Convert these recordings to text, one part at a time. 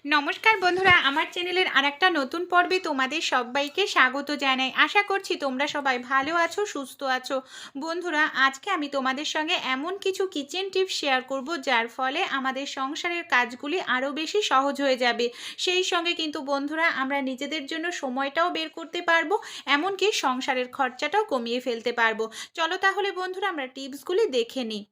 নমস্কার বন্ধুরা, আমার চ্যানেলের আর একটা নতুন পর্বে তোমাদের সবাইকে স্বাগত জানাই। আশা করছি তোমরা সবাই ভালো আছো, সুস্থ আছো। বন্ধুরা, আজকে আমি তোমাদের সঙ্গে এমন কিছু কিচেন টিপস শেয়ার করব, যার ফলে আমাদের সংসারের কাজগুলি আরও বেশি সহজ হয়ে যাবে। সেই সঙ্গে কিন্তু বন্ধুরা, আমরা নিজেদের জন্য সময়টাও বের করতে পারব, এমনকি সংসারের খরচাটাও কমিয়ে ফেলতে পারব। চলো তাহলে বন্ধুরা, আমরা টিপসগুলি দেখে নিই।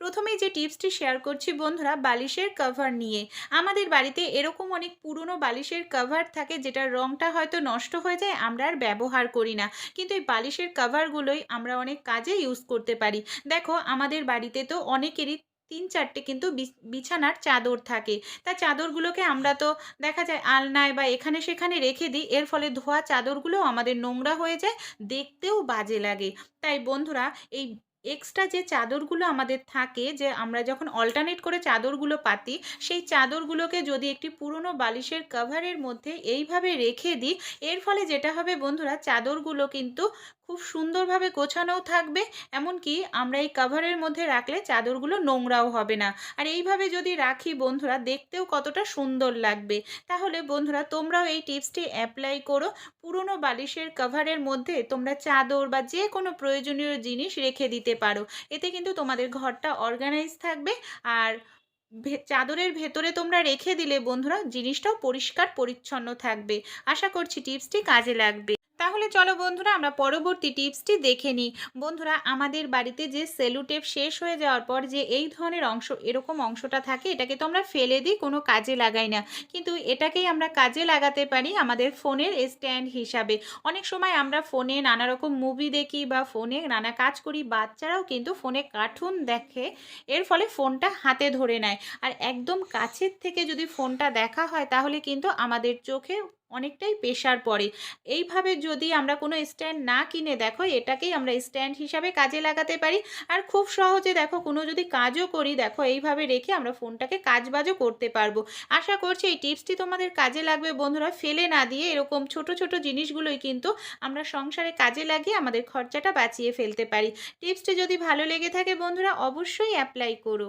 প্রথমেই যে টিপসটি শেয়ার করছি বন্ধুরা, বালিশের কভার নিয়ে। আমাদের বাড়িতে এরকম অনেক পুরনো বালিশের কভার থাকে যেটার রঙটা হয়তো নষ্ট হয়ে যায়, আমরা আর ব্যবহার করি না। কিন্তু এই বালিশের কভারগুলোই আমরা অনেক কাজে ইউজ করতে পারি। দেখো, আমাদের বাড়িতে তো অনেকেরই তিন চারটে কিন্তু বিছ- বিছানার চাদর থাকে। তা চাদরগুলোকে আমরা তো দেখা যায় আলনায় বা এখানে সেখানে রেখে দিই, এর ফলে ধোয়া চাদরগুলো আমাদের নোংরা হয়ে যায়, দেখতেও বাজে লাগে। তাই বন্ধুরা, এই এক্সট্রা যে চাদরগুলো আমাদের থাকে, যে আমরা যখন অল্টারনেট করে চাদরগুলো পাতি, সেই চাদরগুলোকে যদি একটি পুরনো বালিশের কভারের মধ্যে এইভাবে রেখে দিই, এর ফলে যেটা হবে বন্ধুরা, চাদরগুলো কিন্তু খুব সুন্দরভাবে গোছানোও থাকবে, এমনকি আমরা এই কভারের মধ্যে রাখলে চাদরগুলো নোংরাও হবে না। আর এইভাবে যদি রাখি বন্ধুরা, দেখতেও কতটা সুন্দর লাগবে। তাহলে বন্ধুরা, তোমরাও এই টিপসটি অ্যাপ্লাই করো, পুরনো বালিশের কাভারের মধ্যে তোমরা চাদর বা যে কোনো প্রয়োজনীয় জিনিস রেখে দিতে পারো। এতে কিন্তু তোমাদের ঘরটা অর্গানাইজ থাকবে। আর চাদরের ভেতরে তোমরা রেখে দিলে বন্ধুরা, জিনিসটাও পরিষ্কার পরিচ্ছন্ন থাকবে। আশা করছি টিপসটি কাজে লাগবে। তাহলে চলো বন্ধুরা আমরা পরবর্তী টিপসটি দেখে নিই। বন্ধুরা, আমাদের বাড়িতে যে সেলুটেপ শেষ হয়ে যাওয়ার পর যে এই ধরনের অংশ, এরকম অংশটা থাকে, এটাকে তো আমরা ফেলে দিই, কোনো কাজে লাগাই না। কিন্তু এটাকেই আমরা কাজে লাগাতে পারি আমাদের ফোনের স্ট্যান্ড হিসাবে। অনেক সময় আমরা ফোনে নানা রকম মুভি দেখি বা ফোনে নানা কাজ করি, বাচ্চারাও কিন্তু ফোনে কার্টুন দেখে, এর ফলে ফোনটা হাতে ধরে নেয়। আর একদম কাছের থেকে যদি ফোনটা দেখা হয়, তাহলে কিন্তু আমাদের চোখে অনেকটাই প্রেশার পড়ে এইভাবে যদি আমরা কোনো স্ট্যান্ড না কিনে দেখো, এটাকেই আমরা স্ট্যান্ড হিসাবে কাজে লাগাতে পারি। আর খুব সহজে দেখো, কোনো যদি কাজও করি, দেখো, এইভাবে রেখে আমরা ফোনটাকে কাজবাজও করতে পারব। আশা করছি এই টিপসটি তোমাদের কাজে লাগবে। বন্ধুরা, ফেলে না দিয়ে এরকম ছোট ছোট জিনিসগুলোই কিন্তু আমরা সংসারে কাজে লাগিয়ে আমাদের খরচাটা বাঁচিয়ে ফেলতে পারি। টিপসটি যদি ভালো লেগে থাকে বন্ধুরা, অবশ্যই অ্যাপ্লাই করো।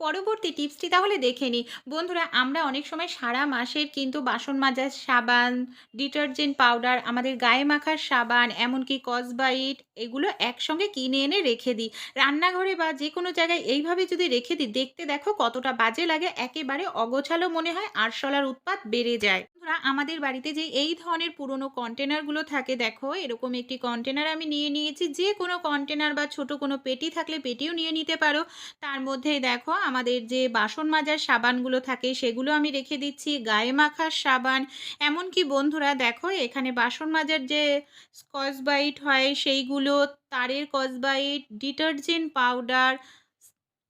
পরবর্তী টিপসটি তাহলে দেখে নিই। বন্ধুরা, আমরা অনেক সময় সারা মাসের কিন্তু বাসন মাজার সাবান, ডিটারজেন্ট পাউডার, আমাদের গায়ে মাখার সাবান, এমনকি কসবাইট এগুলো একসঙ্গে কিনে এনে রেখে দিই। রান্নাঘরে বা যে কোনো জায়গায় এইভাবে যদি রেখে দিই, দেখতে দেখো কতটা বাজে লাগে, একেবারে অগোছালো মনে হয়, আরশোলার উৎপাত বেড়ে যায়। বন্ধুরা, আমাদের বাড়িতে যে এই ধরনের পুরনো কন্টেনারগুলো থাকে, দেখো, এরকম একটি কন্টেনার আমি নিয়ে নিয়েছি। যে কোনো কন্টেনার বা ছোট কোনো পেটি থাকলে পেটিও নিয়ে নিতে পারো। তার মধ্যে দেখো আমাদের যে বাসন মাজার সাবানগুলো থাকে সেগুলো আমি রেখে দিচ্ছি, গায়ে মাখার সাবান। এমনকি বন্ধুরা দেখো, এখানে বাসন মাজার যে স্কচ বাইট হয় সেইগুলো, তারের কসবাইট, ডিটারজেন্ট পাউডার,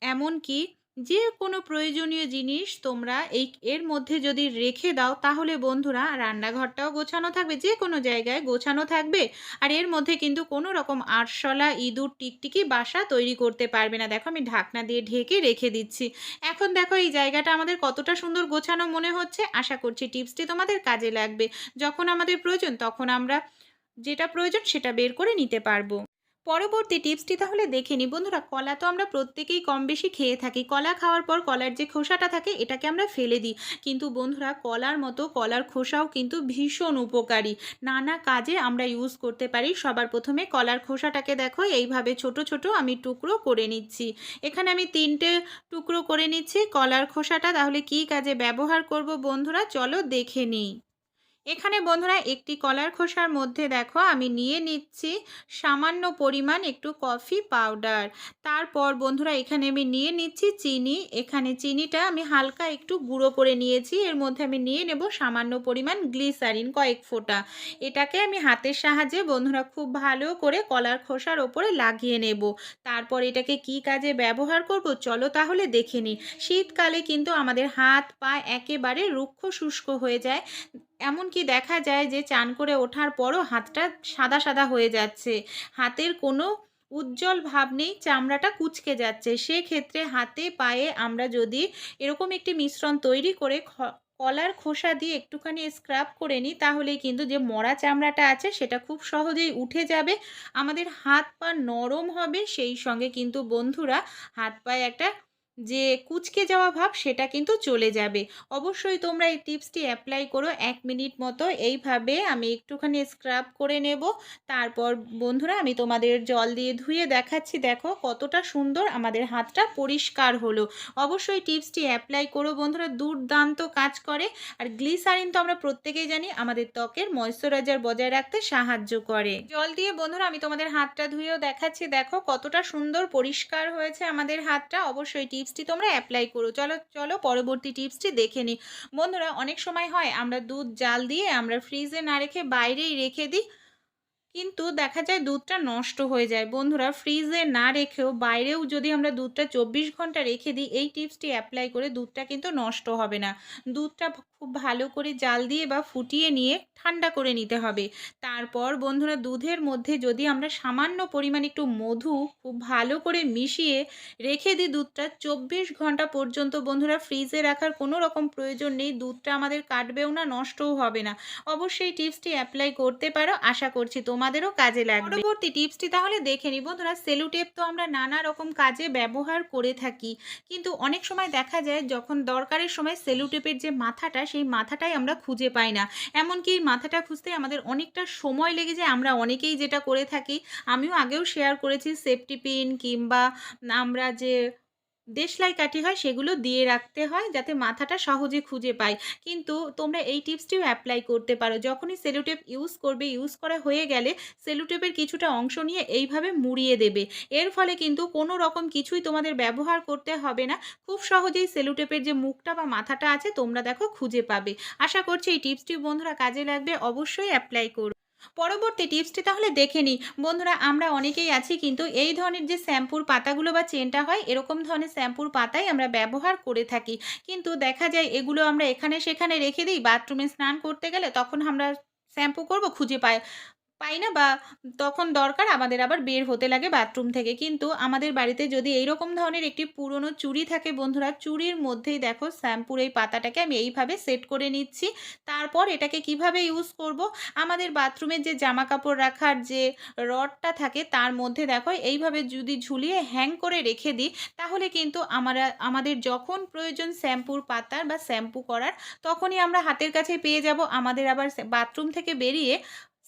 এমনকি যে কোনো প্রয়োজনীয় জিনিস তোমরা এই এর মধ্যে যদি রেখে দাও, তাহলে বন্ধুরা রান্নাঘরটাও গোছানো থাকবে, যে কোনো জায়গায় গোছানো থাকবে। আর এর মধ্যে কিন্তু কোনো রকম আরশোলা, ইঁদুর, টিকটিকি, বাসা তৈরি করতে পারবে না। দেখো আমি ঢাকনা দিয়ে ঢেকে রেখে দিচ্ছি। এখন দেখো এই জায়গাটা আমাদের কতটা সুন্দর গোছানো মনে হচ্ছে। আশা করছি টিপসটি তোমাদের কাজে লাগবে। যখন আমাদের প্রয়োজন, তখন আমরা যেটা প্রয়োজন সেটা বের করে নিতে পারব। পরবর্তী টিপসটি তাহলে দেখে নিই। বন্ধুরা, কলা তো আমরা প্রত্যেকেই কম বেশি খেয়ে থাকি। কলা খাওয়ার পর কলার যে খোসাটা থাকে, এটাকে আমরা ফেলে দিই। কিন্তু বন্ধুরা, কলার মতো কলার খোসাও কিন্তু ভীষণ উপকারী। নানা কাজে আমরা ইউজ করতে পারি। সবার প্রথমে কলার খোসাটাকে দেখো, এইভাবে ছোট ছোট আমি টুকরো করে নিচ্ছি। এখানে আমি তিনটে টুকরো করে নিচ্ছি কলার খোসাটা। তাহলে কি কাজে ব্যবহার করব বন্ধুরা? চলো দেখে নিই। এখানে বন্ধুরা একটি কলার খোসার মধ্যে দেখো, আমি নিয়ে নিচ্ছি সামান্য পরিমাণ একটু কফি পাউডার। তারপর বন্ধুরা এখানে আমি নিয়ে নিচ্ছি চিনি। এখানে চিনিটা আমি হালকা একটু গুঁড়ো করে নিয়েছি। এর মধ্যে আমি নিয়ে নেব সামান্য পরিমাণ গ্লিসারিন কয়েক ফোঁটা। এটাকে আমি হাতের সাহায্যে বন্ধুরা খুব ভালো করে কলার খোসার ওপরে লাগিয়ে নেব। তারপর এটাকে কি কাজে ব্যবহার করব চলো তাহলে দেখে নিই। শীতকালে কিন্তু আমাদের হাত পা একেবারে রুক্ষ শুষ্ক হয়ে যায়। এমনকি দেখা যায় যে চান করে ওঠার পরও হাতটা সাদা সাদা হয়ে যাচ্ছে। হাতের কোনো উজ্জ্বল ভাব নেই, চামড়াটা কুচকে যাচ্ছে। সেক্ষেত্রে হাতে, পায়ে আমরা যদি এরকম একটি মিশ্রণ তৈরি করে কলার খোসা দিয়ে একটুখানি স্ক্রাব করে নিই, তাহলেই কিন্তু যে মরা চামড়াটা আছে সেটা খুব সহজেই উঠে যাবে। আমাদের হাত পা নরম হবে, সেই সঙ্গে কিন্তু বন্ধুরা হাত পায়ে একটা যে কুচকে যাওয়া ভাব সেটা কিন্তু চলে যাবে। অবশ্যই তোমরা এই টিপসটি অ্যাপ্লাই করো, এক মিনিট মতো এইভাবে আমি একটুখানি স্ক্রাব করে নেব। তারপর বন্ধুরা আমি তোমাদের জল দিয়ে ধুয়ে দেখাচ্ছি দেখো কতটা সুন্দর আমাদের হাতটা পরিষ্কার হলো। অবশ্যই টিপসটি অ্যাপ্লাই করো বন্ধুরা, দুর্দান্ত কাজ করে। আর গ্লিসারিন তো আমরা প্রত্যেকেই জানি, আমাদের ত্বকের ময়েশ্চারাইজার বজায় রাখতে সাহায্য করে। জল দিয়ে বন্ধুরা আমি তোমাদের হাতটা ধুয়েও দেখাচ্ছি দেখো কতটা সুন্দর পরিষ্কার হয়েছে আমাদের হাতটা। অবশ্যই টিপসটি তোমরা অ্যাপ্লাই করো। চলো, চলো পরবর্তী টিপসটি দেখে নিই। বন্ধুরা অনেক সময় হয় আমরা দুধ জাল দিয়ে আমরা ফ্রিজে না রেখে বাইরেই রেখে দিই। কিন্তু দেখা যায় দুধটা নষ্ট হয়ে যায়। বন্ধুরা ফ্রিজে না রেখেও বাইরেও যদি আমরা দুধটা ২৪ ঘণ্টা রেখে দিই এই টিপসটি অ্যাপ্লাই করে দুধটা কিন্তু নষ্ট হবে না। দুধটা খুব ভালো করে জাল দিয়ে বা ফুটিয়ে নিয়ে ঠান্ডা করে নিতে হবে। তারপর বন্ধুরা দুধের মধ্যে যদি আমরা সামান্য পরিমাণ একটু মধু খুব ভালো করে মিশিয়ে রেখে দিই দুধটা ২৪ ঘণ্টা পর্যন্ত বন্ধুরা ফ্রিজে রাখার কোনো রকম প্রয়োজন নেই। দুধটা আমাদের কাটবেও না, নষ্টও হবে না। অবশ্যই টিপসটি অ্যাপ্লাই করতে পারো। আশা করছি তোমাদেরও কাজে লাগবে। পরবর্তী টিপসটি তাহলে দেখে নিই বন্ধুরা সেলুটেপ তো আমরা নানা রকম কাজে ব্যবহার করে থাকি। কিন্তু অনেক সময় দেখা যায় যখন দরকারের সময় সেলুটেপের যে মাথাটা সেই মাথাটাই আমরা খুঁজে পাই না। এমনকি এই মাথাটা খুঁজতে আমাদের অনেকটা সময় লেগে যায়। আমরা অনেকেই যেটা করে থাকি, আমিও আগেও শেয়ার করেছি সেফটি পিন কিংবা আমরা যে দেশলাই কাঠি হয় সেগুলো দিয়ে রাখতে হয় যাতে মাথাটা সহজে খুঁজে পায় কিন্তু তোমরা এই টিপসটিও অ্যাপ্লাই করতে পারো। যখনই সেলো টেপ ইউজ করবে, ইউজ করা হয়ে গেলে সেলো টেপের কিছুটা অংশ নিয়ে এইভাবে মুড়িয়ে দেবে। এর ফলে কিন্তু কোনো রকম কিছুই তোমাদের ব্যবহার করতে হবে না। খুব সহজেই সেলো টেপের যে মুখটা বা মাথাটা আছে তোমরা দেখো খুঁজে পাবে। আশা করছি এই টিপসটি বন্ধুরা কাজে লাগবে। অবশ্যই অ্যাপ্লাই করো। পরবর্তী টিপসটি তাহলে দেখে নিই। বন্ধুরা, আমরা অনেকেই আছি কিন্তু এই ধরনের যে শ্যাম্পুর পাতাগুলো বা চেনটা হয়, এরকম ধরনের শ্যাম্পুর পাতাই আমরা ব্যবহার করে থাকি। কিন্তু দেখা যায় এগুলো আমরা এখানে সেখানে রেখে দিই, বাথরুমে স্নান করতে গেলে তখন আমরা শ্যাম্পু করব, খুঁজে পাই পাই না বা তখন দরকার আমাদের আবার বের হতে লাগে বাথরুম থেকে। কিন্তু আমাদের বাড়িতে যদি এইরকম ধরনের একটি পুরনো চুড়ি থাকে বন্ধুরা, চুড়ির মধ্যেই দেখো শ্যাম্পুর এই পাতাটাকে আমি এইভাবে সেট করে নিচ্ছি। তারপর এটাকে কীভাবে ইউজ করব, আমাদের বাথরুমের যে জামা কাপড় রাখার যে রডটা থাকে তার মধ্যে দেখো এইভাবে যদি ঝুলিয়ে হ্যাং করে রেখে দিই, তাহলে কিন্তু আমরা আমাদের যখন প্রয়োজন শ্যাম্পুর পাতার বা শ্যাম্পু করার তখনই আমরা হাতের কাছে পেয়ে যাব। আমাদের আবার বাথরুম থেকে বেরিয়ে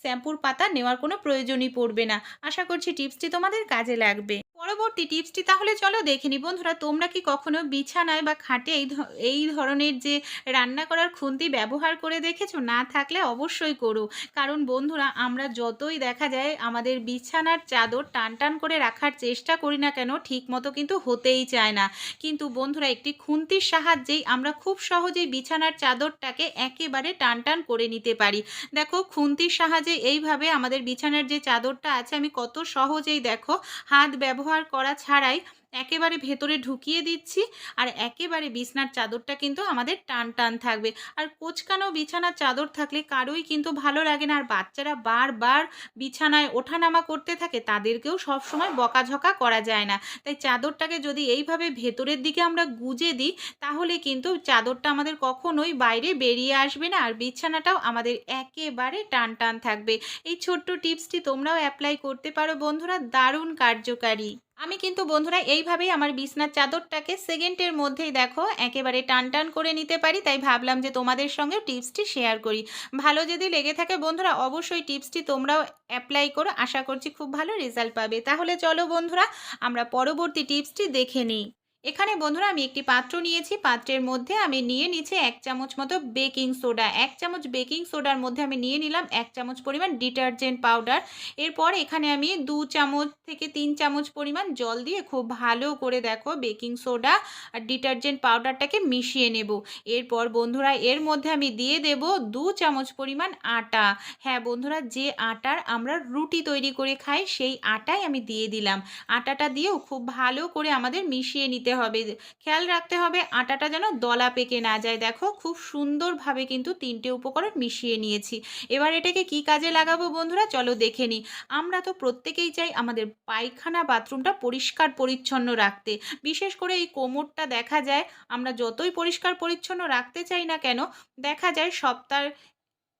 শ্যাম্পুর পাতা নেওয়ার কোনো প্রয়োজনই পড়বে না। আশা করছি টিপসটি তোমাদের কাজে লাগবে। পরবর্তী টিপসটি তাহলে চলো দেখে নিই। বন্ধুরা তোমরা কি কখনো বিছানায় বা খাটে এই এই ধরনের যে রান্না করার খুন্তি ব্যবহার করে দেখেছ? না থাকলে অবশ্যই করো। কারণ বন্ধুরা আমরা যতই দেখা যায় আমাদের বিছানার চাদর টান, টান করে রাখার চেষ্টা করি না কেন ঠিক মতো কিন্তু হতেই চায় না। কিন্তু বন্ধুরা একটি খুন্তির সাহায্যেই আমরা খুব সহজেই বিছানার চাদরটাকে একেবারে টান, টান করে নিতে পারি। দেখো খুন্তির সাহায্যে এইভাবে আমাদের বিছানার যে চাদরটা আছে আমি কত সহজেই দেখো হাত ব্যবহার করা ছাড়াই একেবারে ভেতরে ঢুকিয়ে দিচ্ছি আর একেবারে বিছানার চাদরটা কিন্তু আমাদের টান, টান থাকবে। আর কোঁচকানো বিছানার চাদর থাকলে কারোই কিন্তু ভালো লাগে না। আর বাচ্চারা বারবার বিছানায় ওঠানামা করতে থাকে তাদেরকেও সবসময় বকাঝকা করা যায় না। তাই চাদরটাকে যদি এইভাবে ভেতরের দিকে আমরা গুজে দিই তাহলে কিন্তু চাদরটা আমাদের কখনোই বাইরে বেরিয়ে আসবে না আর বিছানাটাও আমাদের একেবারে টান, টান থাকবে। এই ছোট্ট টিপসটি তোমরাও অ্যাপ্লাই করতে পারো বন্ধুরা দারুণ কার্যকারী। আমি কিন্তু বন্ধুরা এইভাবেই আমার বিছনার চাদরটাকে সেকেন্ডের মধ্যেই দেখো একেবারে টান, টান করে নিতে পারি। তাই ভাবলাম যে তোমাদের সঙ্গে টিপসটি শেয়ার করি। ভালো যদি লেগে থাকে বন্ধুরা অবশ্যই টিপসটি তোমরাও অ্যাপ্লাই করো। আশা করছি খুব ভালো রেজাল্ট পাবে। তাহলে চলো বন্ধুরা আমরা পরবর্তী টিপসটি দেখে নিই। এখানে বন্ধুরা আমি একটি পাত্র নিয়েছি। পাত্রের মধ্যে আমি নিয়ে নিচ্ছি এক চামচ মতো বেকিং সোডা। এক চামচ বেকিং সোডার মধ্যে আমি নিয়ে নিলাম এক চামচ পরিমাণ ডিটারজেন্ট পাউডার। এরপর এখানে আমি দু চামচ থেকে তিন চামচ পরিমাণ জল দিয়ে খুব ভালো করে দেখো বেকিং সোডা আর ডিটারজেন্ট পাউডারটাকে মিশিয়ে নেব। এরপর বন্ধুরা এর মধ্যে আমি দিয়ে দেব দু চামচ পরিমাণ আটা। হ্যাঁ বন্ধুরা, যে আটার আমরা রুটি তৈরি করে খাই সেই আটাই আমি দিয়ে দিলাম। আটাটা দিয়েও খুব ভালো করে আমাদের মিশিয়ে নিতে হবে। খেয়াল রাখতে হবে আটাটা যেন দলা পেকে না যায়। দেখো খুব সুন্দরভাবে কিন্তু তিনটে উপকরণ মিশিয়ে নিয়েছি। এবার এটাকে কি কাজে লাগাবো বন্ধুরা চলো দেখে নিই। আমরা তো প্রত্যেকেই চাই আমাদের পায়খানা বাথরুমটা পরিষ্কার পরিচ্ছন্ন রাখতে। বিশেষ করে এই কোমরটা দেখা যায়, আমরা যতই পরিষ্কার পরিচ্ছন্ন রাখতে চাই না কেন, দেখা যায় সপ্তার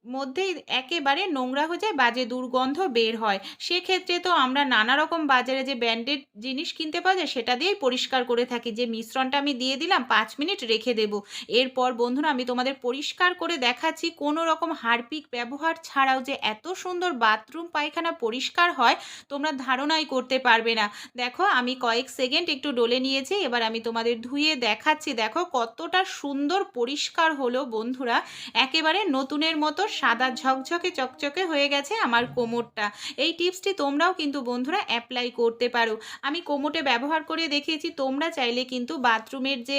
মধ্যেই একেবারে নোংরা হয়ে যায়, বাজে দুর্গন্ধ বের হয়। সেক্ষেত্রে তো আমরা নানা রকম বাজারে যে ব্যান্ডেড জিনিস কিনতে পাওয়া যায়, সেটা দিয়েই পরিষ্কার করে থাকি। যে মিশ্রণটা আমি দিয়ে দিলাম, পাঁচ মিনিট রেখে দেবো। এরপর বন্ধুরা, আমি তোমাদের পরিষ্কার করে দেখাচ্ছি কোনো রকম হারপিক ব্যবহার ছাড়াও যে এত সুন্দর বাথরুম পায়খানা পরিষ্কার হয়, তোমরা ধারণাই করতে পারবে না। দেখো, আমি কয়েক সেকেন্ড একটু ডলে নিয়েছি, এবার আমি তোমাদের ধুয়ে দেখাচ্ছি। দেখো, কতটা সুন্দর পরিষ্কার হলো বন্ধুরা। একেবারে নতুনের মতো সাদা ঝকঝকে চকচকে হয়ে গেছে আমার কোমরটা। এই টিপসটি তোমরাও কিন্তু বন্ধুরা অ্যাপ্লাই করতে পারো। আমি কোমোটে ব্যবহার করে দেখিয়েছি, তোমরা চাইলে কিন্তু বাথরুমের যে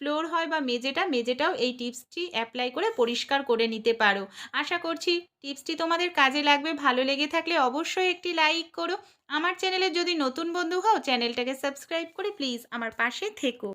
ফ্লোর হয় বা মেঝেটা, মেঝেটাও এই টিপসটি অ্যাপ্লাই করে পরিষ্কার করে নিতে পারো। আশা করছি টিপসটি তোমাদের কাজে লাগবে, ভালো লেগে থাকলে অবশ্যই একটি লাইক করো। আমার চ্যানেলে যদি নতুন বন্ধু হও, চ্যানেলটাকে সাবস্ক্রাইব করে প্লিজ আমার পাশে থেকো।